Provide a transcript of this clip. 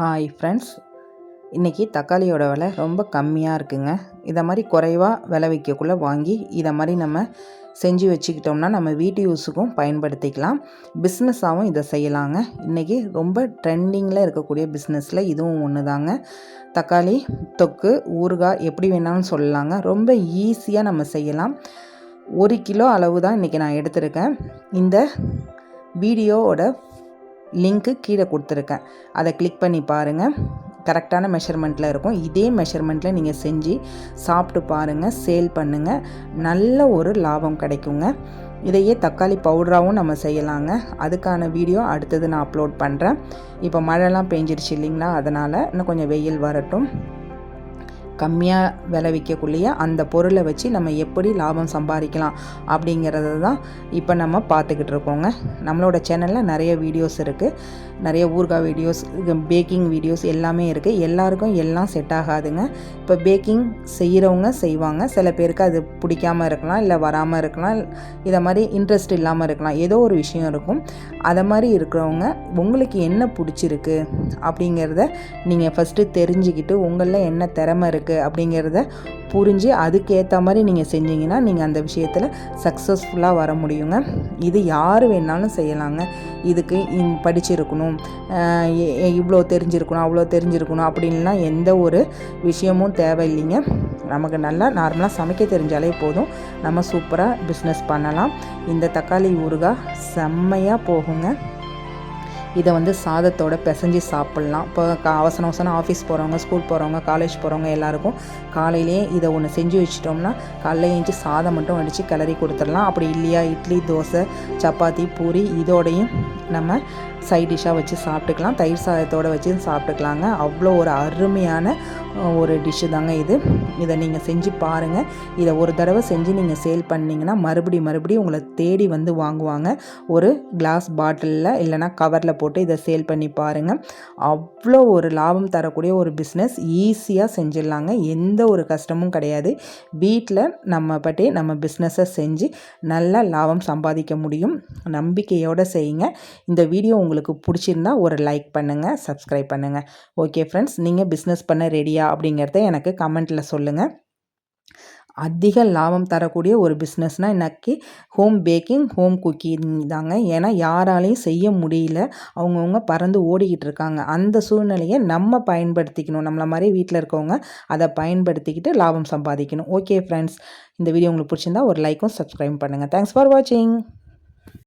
Hi friends இன்றைக்கி தக்காளியோட விலை ரொம்ப கம்மியாக இருக்குங்க. இதை மாதிரி குறைவாக விலை வைக்கக்குள்ளே வாங்கி இதை மாதிரி நம்ம செஞ்சு வச்சுக்கிட்டோம்னா நம்ம வீட்டு யூஸுக்கும் பயன்படுத்திக்கலாம். பிஸ்னஸாகவும் இதை செய்யலாங்க. இன்றைக்கி ரொம்ப ட்ரெண்டிங்கில் இருக்கக்கூடிய பிஸ்னஸில் இதுவும் ஒன்று தாங்க தக்காளி தொக்கு ஊறுகாய் எப்படி வேணாலும் சொல்லலாங்க. ரொம்ப ஈஸியாக நம்ம செய்யலாம். ஒரு கிலோ அளவு தான் இன்றைக்கி நான் எடுத்திருக்கேன். இந்த வீடியோவோட லிங்க்கு கீழே கொடுத்துருக்கேன். அதை கிளிக் பண்ணி பாருங்கள் கரெக்டான மெஷர்மெண்ட்டில் இருக்கும். இதே மெஷர்மெண்ட்டில் நீங்கள் செஞ்சு சாப்பிட்டு பாருங்கள் சேல் பண்ணுங்கள் நல்ல ஒரு லாபம் கிடைக்குங்க. இதையே தக்காளி பவுடராகவும் நம்ம செய்யலாங்க. அதுக்கான வீடியோ அடுத்தது நான் அப்லோட் பண்ணுறேன் இப்போ மழைலாம் பெஞ்சிருச்சு இல்லைங்களா? அதனால் இன்னும் கொஞ்சம் வெயில் வரட்டும். கம்மியாக விலை விற்கக்குள்ளேயே அந்த பொருளை வச்சு நம்ம எப்படி லாபம் சம்பாதிக்கலாம் அப்படிங்கிறத தான் இப்போ நம்ம பார்த்துக்கிட்டு இருக்கோங்க. நம்மளோட சேனலில் நிறைய வீடியோஸ் இருக்குது நிறைய ஊர்கா வீடியோஸ் பேக்கிங் வீடியோஸ் எல்லாமே இருக்குது எல்லாருக்கும் எல்லாம் செட் ஆகாதுங்க. இப்போ பேக்கிங் செய்கிறவங்க செய்வாங்க. சில பேருக்கு அது பிடிக்காமல் இருக்கலாம் இல்லை வராமல் இருக்கலாம். இதை மாதிரி இன்ட்ரெஸ்ட் இல்லாமல் இருக்கலாம். ஏதோ ஒரு விஷயம் இருக்கும். அதை மாதிரி இருக்கிறவங்க உங்களுக்கு என்ன பிடிச்சிருக்கு? அப்படிங்கிறத நீங்கள் ஃபஸ்ட்டு தெரிஞ்சுக்கிட்டு உங்களில் என்ன திறமை இருக்குது இருக்குது அப்படிங்கிறத புரிஞ்சு அதுக்கேற்ற மாதிரி நீங்கள் செஞ்சீங்கன்னா நீங்கள் அந்த விஷயத்தில் சக்ஸஸ்ஃபுல்லாக வர முடியுங்க. இது யார் வேணாலும் செய்யலாங்க. இதுக்கு படிச்சிருக்கணும். இவ்வளோ தெரிஞ்சிருக்கணும் அவ்வளோ தெரிஞ்சிருக்கணும் அப்படின்லாம் எந்த ஒரு விஷயமும் தேவையில்லைங்க. நமக்கு நல்லா நார்மலாக சமைக்க தெரிஞ்சாலே போதும். நம்ம சூப்பராக பிஸ்னஸ் பண்ணலாம். இந்த தக்காளி ஊறுகாய் செம்மையாக போகுங்க. இதை வந்து சாதத்தோட பிசைஞ்சு சாப்பிட்லாம். இப்போ அவசரம் அவசரம் ஆஃபீஸ் போகிறவங்க ஸ்கூல் போகிறவங்க காலேஜ் போகிறவங்க எல்லாருக்கும் காலையிலேயே இதை ஒன்று செஞ்சு வச்சிட்டோம்னா காலையில் ஏஞ்சி சாதம் மட்டும் அடித்து கிளறி கொடுத்துடலாம். அப்படி இல்லையா? இட்லி தோசை சப்பாத்தி பூரி இதோடையும் நம்ம சைட் டிஷ்ஷாக வச்சு சாப்பிட்டுக்கலாம். தயிர் சாதத்தோடு வச்சு சாப்பிட்டுக்கலாங்க. அவ்வளோ ஒரு அருமையான ஒரு டிஷ்ஷு தாங்க இது. இதை நீங்கள் செஞ்சு பாருங்கள் இதை ஒரு தடவை செஞ்சு நீங்கள் சேல் பண்ணிங்கன்னா மறுபடி மறுபடியும் உங்களை தேடி வந்து வாங்குவாங்க. ஒரு கிளாஸ் பாட்டிலில் இல்லைனா கவரில் போட்டு இதை சேல் பண்ணி பாருங்கள் அவ்வளோ ஒரு லாபம் தரக்கூடிய ஒரு பிஸ்னஸ் ஈஸியாக செஞ்சிடலாங்க. எந்த ஒரு கஷ்டமும் கிடையாது. வீட்டில் நம்ம பற்றி நம்ம பிஸ்னஸை செஞ்சு நல்லா லாபம் சம்பாதிக்க முடியும். நம்பிக்கையோடு செய்யுங்க. இந்த வீடியோ உங்களுக்கு பிடிச்சிருந்தா ஒரு லைக் பண்ணுங்கள் சப்ஸ்கிரைப் பண்ணுங்கள் ஓகே ஃப்ரெண்ட்ஸ் நீங்கள் பிஸ்னஸ் பண்ண ரெடியா அப்படிங்கிறத எனக்கு கமெண்ட்டில் சொல்லுங்கள் அதிக லாபம் தரக்கூடிய ஒரு பிஸ்னஸ்னால் இன்னைக்கு ஹோம் பேக்கிங் ஹோம் குக்கிங் தாங்க. ஏன்னா யாராலையும் செய்ய முடியல. அவங்கவுங்க பறந்து ஓடிக்கிட்டு இருக்காங்க. அந்த சூழ்நிலையை நம்ம பயன்படுத்திக்கணும். நம்மளை மாதிரி வீட்டில் இருக்கவங்க அதை பயன்படுத்திக்கிட்டு லாபம் சம்பாதிக்கணும். ஓகே ஃப்ரெண்ட்ஸ் இந்த வீடியோ உங்களுக்கு பிடிச்சிருந்தா ஒரு லைக்கும் சப்ஸ்கிரைப் பண்ணுங்கள் தேங்க்ஸ் ஃபார் வாட்சிங்